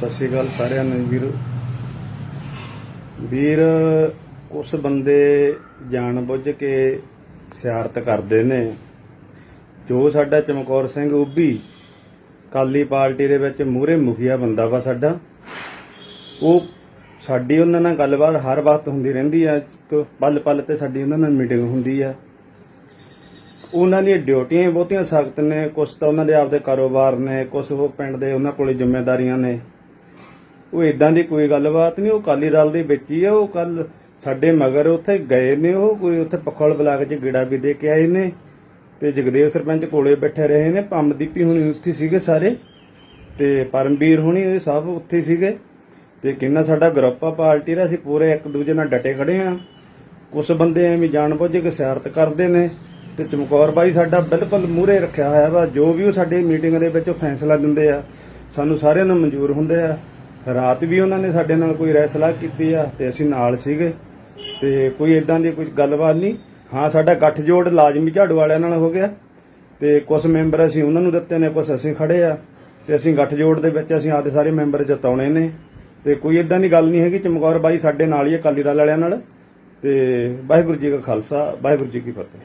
ਸਤਿ ਸ਼੍ਰੀ ਅਕਾਲ ਸਾਰਿਆਂ ਨੂੰ ਵੀਰ। ਵੀਰ ਕੁਝ ਬੰਦੇ ਜਾਣ ਬੁੱਝ ਕੇ ਸਿਆਰਤ ਕਰਦੇ ਨੇ। ਜੋ ਸਾਡਾ ਚਮਕੌਰ ਸਿੰਘ ਉੱਭੀ ਕਾਲੀ ਪਾਰਟੀ ਦੇ ਵਿੱਚ ਮੂਹਰੇ ਮੁਖੀਆ ਬੰਦਾ ਵਾ ਸਾਡਾ। ਉਹ ਸਾਡੀ ਉਹਨਾਂ ਨਾਲ ਗੱਲਬਾਤ ਹਰ ਵਕਤ ਹੁੰਦੀ ਰਹਿੰਦੀ ਆ ਪਲ ਪਲ ਤੇ ਸਾਡੀ ਉਹਨਾਂ ਨਾਲ ਮੀਟਿੰਗ ਹੁੰਦੀ ਆ। ਉਹਨਾਂ ਦੀਆਂ ਡਿਊਟੀਆਂ ਬਹੁਤੀਆਂ ਸਖਤ ਨੇ ਕੁਝ ਤਾਂ ਉਹਨਾਂ ਦੇ ਆਪਦੇ ਕਾਰੋਬਾਰ ਨੇ ਕੁਝ ਉਹ ਪਿੰਡ ਦੇ ਉਹਨਾਂ ਕੋਲੇ ਜ਼ਿੰਮੇਵਾਰੀਆਂ ਨੇ। ਉਹ ਇਦਾਂ ਦੀ ਕੋਈ ਗੱਲਬਾਤ ਨਹੀਂ, ਉਹ ਕਾਲੀ ਦਲ ਦੇ ਵਿੱਚ ਹੀ ਆ, ਉਹ ਕੱਲ ਸਾਡੇ ਮਗਰ ਉੱਥੇ ਗਏ ਨੇ, ਉਹ ਕੋਈ ਉੱਥੇ ਪਖੌਲ ਬਲਾਕ 'ਚ ਗੇੜਾ ਵੀ ਦੇ ਕੇ ਆਏ ਨੇ ਤੇ ਜਗਦੇਵ ਸਰਪੰਚ ਕੋਲੇ ਬੈਠੇ ਰਹੇ ਨੇ ਪੰਮਦੀਪੀ ਹੁਣੀ ਉੱਥੇ ਸੀਗੇ ਸਾਰੇ ਤੇ ਪਰਮਵੀਰ ਹੁਣੀ ਇਹ ਸਭ ਉੱਥੇ ਸੀਗੇ ਤੇ ਕਿੰਨਾ ਸਾਡਾ ਗਰੁੱਪ ਆ, ਪਾਰਟੀ ਦਾ, ਅਸੀਂ ਪੂਰੇ ਇੱਕ ਦੂਜੇ ਨਾਲ ਡਟੇ ਖੜੇ ਆ। ਕੁਝ ਬੰਦੇ ਐਵੇਂ ਜਾਣ ਜਾਣਬੁੱਝ ਕੇ ਸਿਆਰਤ ਕਰਦੇ ਨੇ ਤੇ ਚਮਕੌਰ ਬਾਈ ਸਾਡਾ ਬਿਲਕੁਲ ਮੂਹਰੇ ਰੱਖਿਆ ਹੋਇਆ ਵਾ, ਜੋ ਵੀ ਉਹ ਸਾਡੇ ਮੀਟਿੰਗ ਦੇ ਵਿੱਚ ਉਹ ਫੈਸਲਾ ਦਿੰਦੇ ਆ, ਸਾਨੂੰ ਸਾਰਿਆਂ ਨੂੰ ਮਨਜ਼ੂਰ ਹੁੰਦੇ ਆ। ਰਾਤ ਵੀ ਉਹਨਾਂ ਨੇ ਸਾਡੇ ਨਾਲ ਕੋਈ ਰਾਏ ਸਲਾਹ ਕੀਤੀ ਆ ਤੇ ਅਸੀਂ ਨਾਲ ਸੀਗੇ ਤੇ ਕੋਈ ਇਦਾਂ ਦੀ ਕੋਈ ਗੱਲਬਾਤ ਨਹੀਂ। ਹਾਂ, ਸਾਡਾ ਗੱਠਜੋੜ ਲਾਜ਼ਮੀ ਝਾੜੂ ਵਾਲਿਆਂ ਨਾਲ ਹੋ ਗਿਆ ਤੇ ਕੁਝ ਮੈਂਬਰ ਅਸੀਂ ਉਹਨਾਂ ਨੂੰ ਦਿੱਤੇ ਨੇ ਕੁਝ ਅਸੀਂ ਖੜੇ ਆ ਤੇ ਅਸੀਂ ਗੱਠਜੋੜ ਦੇ ਵਿੱਚ ਅਸੀਂ ਆਪਦੇ ਸਾਰੇ ਮੈਂਬਰ ਜਤਾਉਣੇ ਨੇ। ਤੇ ਕੋਈ ਇਦਾਂ ਦੀ ਗੱਲ ਨਹੀਂ ਹੈਗੀ, ਚਮਕੌਰ ਬਾਈ ਸਾਡੇ ਨਾਲ ਹੀ ਅਕਾਲੀ ਦਲ ਵਾਲਿਆਂ ਨਾਲ। ਤੇ ਵਾਹਿਗੁਰੂ ਜੀ ਕਾ ਖਾਲਸਾ, ਵਾਹਿਗੁਰੂ ਜੀ ਕੀ ਫਤਿਹ।